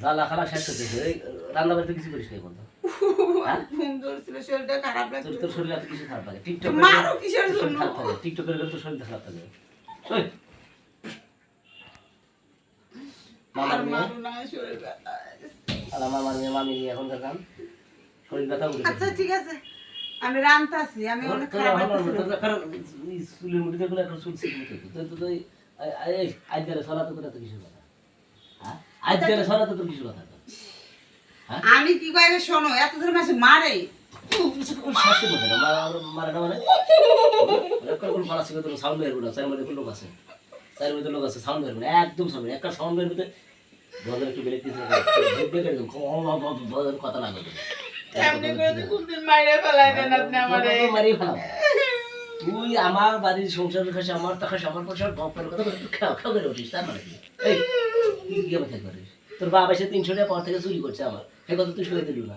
জ্বালা খালা শেষ রান্না বাড়িতে কিছু করিস না বন্ধু। হ্যাঁ? তোর শরীর এত কিছু খারাপ লাগে। টিকটক মারো কিসের জন্য? টিকটকের গেলে তোর শরীর খারাপ থাকে আর মামার মেয়ে। মারো না শরীর ব্যথা আর আমার মামার মামি নিয়ে এখনকার শরীর ব্যথা আচ্ছা ঠিক আছে। আমি রান্তাছি আমি অনেক খারাপ কারণ চুলের চুল মুঠি তো তো তো গেলে সরাতে তোর এত কিছু হ্যাঁ আজ গেলে সরাতে তোর কিছু কথা হ্যাঁ? আমি কি কইলে শোনো? এত জন মাসে মারে। একদম একটা বদলে একটু বেলে দিতে তো তুই আমার বাড়ির সংসারের কাছে আমার টাকা আমার পয়সা গপ্পের কথা খাও খাও করে উঠিস তার মানে তুই কি আমার করিস। তোর বাপ এসে তিনশো টাকা পর থেকে চুরি করছে আমার। সেই কথা তুই শুনে দিল না।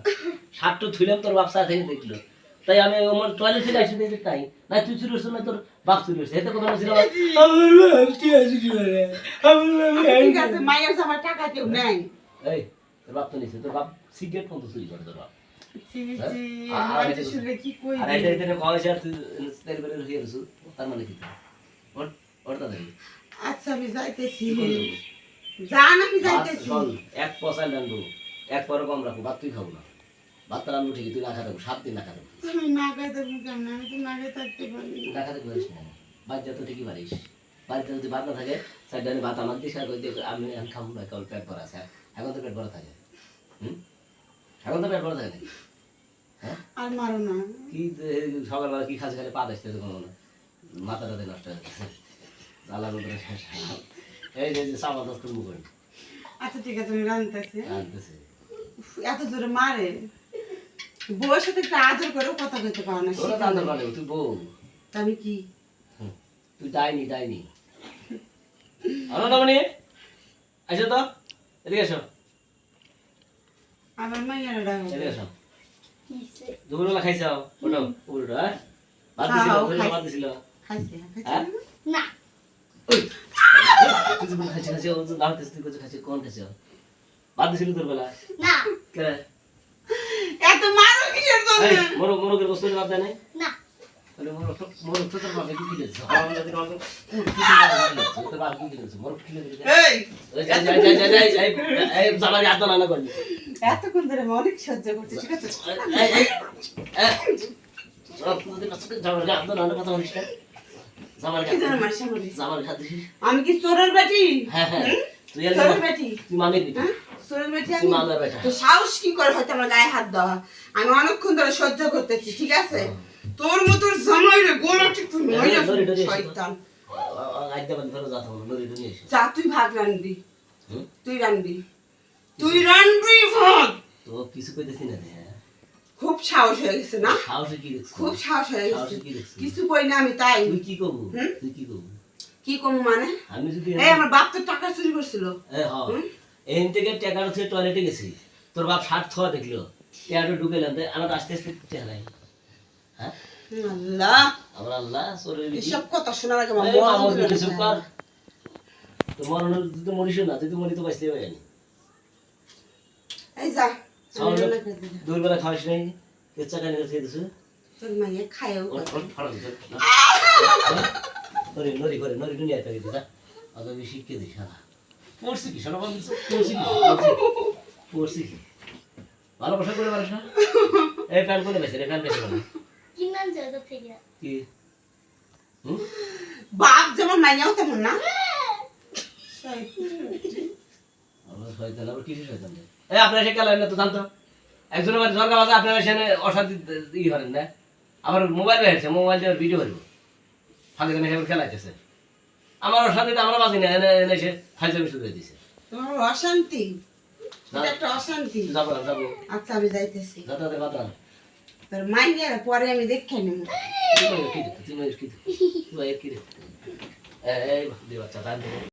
শার্টটা থুইলাম তোর বাপ থেকে দেখল। তাই আমি আমার টয়লেট থেকে আসে দেখি তাই। না তুই চুরি করছিস না তোর বাপ চুরি করছে। এতে কথা বলছিল বাপ। ঠিক আছে মায়ের আমার টাকা কেউ নেই। এই তোর বাপ তো নিছে। তোর বাপ সিগারেট পর্যন্ত চুরি করে তোর বাপ। হ্যাঁ? মানে আচ্ছা আমি যাইতেছি। জান আমি যাইতেছি। এক পয়সা রানবো এক পরে কম রাখব ভাত তুই খাব না। ভাত তো রানবো ঠিকই তুই না খাতে সাত দিন না খাতে আমি না খাইতে কেমন আমি তো না খেয়ে থাকতে পারি না। না খাতে পারিস না বাড়িতে তো ঠিকই পারিস বাড়িতে যদি ভাত না থাকে চার ডানে ভাত আমার দিস আর কই আমি এখন খাব না কেবল পেট ভরা আছে এখন তো পেট ভরা থাকে। হুম? এখন তো পেট ভরা থাকে হ্যাঁ? আর মারো না। কি সকালবেলা কি খাচ্ছে খালি পা দেখতে কোনো না মাথাটা নষ্ট হয়ে শেষ এই যে সাবা দশ মুখ। আচ্ছা ঠিক আছে আমি রান্তাছি আনতেছে উফ, এত জোরে মারে। বউয়ের সাথে একটু আদর করেও কথা কইতে পারো না তোরা দাঁত পারে তুই বউ। তা আমি কি? হুম, তুই ডাইনি ডাইনি। অনন্তমণি আসো তো এদিকে এসো আমার মাইয়ারা ডাকো এদিকে এসো দুপুরবেলা খাইছ ওটো উপরটা হ্যাঁ? ভাত হ্যাঁ, দিছিল খাইছে। ভাত দিছিল খাইছে। খাইছে হ্যাঁ? না? ওই, তুই যে বলে খাইছিস খাইছিস ও যে দাঁত দিছিস তুই কিছু খাইছিস কোন খাইছিস ভাত দিছিল তোর বেলা না কে এত মারো কিসের জন্য এই, মোরগ মোরগের বস্তু বাদ দেয় না তাহলে মোরগ তো তো তোর বাবা কি কিনেছে আমার যদি আমাকে উঠ কি কিনেছে তোর বাবা কি কিনেছে মোরগ কিনে দিলে এই যাই যাই যাই যাই যাই এই জামারি আদা না করলি এতক্ষণ ধরে অনেক সহ্য করছি ঠিক আছে এই এই এই সব তুই না সব জামারি আদা না কথা বলিস আমি কি চোরের বেটি? হ্যাঁ হ্যাঁ। চোরের বেটি? হ্যাঁ? চোরের বেটি তো সাহস কি করে হয়তো আমার গায়ে হাত দেওয়া? আমি অনেকক্ষণ ধরে সহ্য করতেছি ঠিক আছে? তোর মতোর জামাই রে গোলা ঠিক তুমি। শয়তান। যা তুই ভাত রানবি তুই রানবি তুই রানবি ভাত। তো কিছু কইতেছি না। খুব সাহস হয়ে গেছে না? সাহসে কি খুব সাহস হয়ে গেছে। কিছু কই না আমি তাই। তুই কি করব? তুই কি করব? কি কম মানে? আমি যদি এই আমার বাপ তো টাকা চুরি করছিল। এ, হ। এখান থেকে টেকার হচ্ছে টয়লেটে গেছি। তোর বাপ শার্ট ছোঁয়া দেখল। টেয়ারটা ঢুকে আমার আস্তে আস্তে চেহারাই হ্যাঁ? আল্লাহ। আমার আল্লাহ সরে এসব কথা শোনার আগে আমার কিছু কর। মরণ মরিস না তুই তো মরি তো বাঁচতে পারি জানি এই যা। আমি সামনে রান্না করে দিলাম। দুই বেলা খাওয়াস নাই কেচ্চা কানি খেয়ে দিছো তোর মাইয়ে খায়ও নরি নরি করে নরি দুনিয়া থেকে দিছা অত বেশি শিখকে দিস না পড়ছি কি শোনা বল পড়ছি কি পড়ছি কি ভালোবাসা করে পারিস না? এই প্যান্ট কোনে বেছে রে প্যান্ট বেছে না কিনান যায় তো থেকে? কি? বাপ যেমন মাইয়াও তেমন না। আমরা শয়তান আবার কিসে শয়তান এই আপনারা সে খেলেন না তো জানতো? একজনের বাড়ি ঝরকা বাজে আপনারা সেখানে অশান্তি ই করেন না। আবার মোবাইল বেড়েছে মোবাইল দিয়ে ভিডিও করব। ফাঁকে দিনে সেখানে খেলাইতেছে। আমার অশান্তিতে আমরা বাজি না এনে এনে সে ফাইজামি শুরু করে দিছে। তোমার অশান্তি? একটা অশান্তি। যাব না যাব। আচ্ছা আমি যাইতেছি। যাতে বাতা মাইয়া পরে আমি দেখে নেব। কি দেখতে তুমি কি কি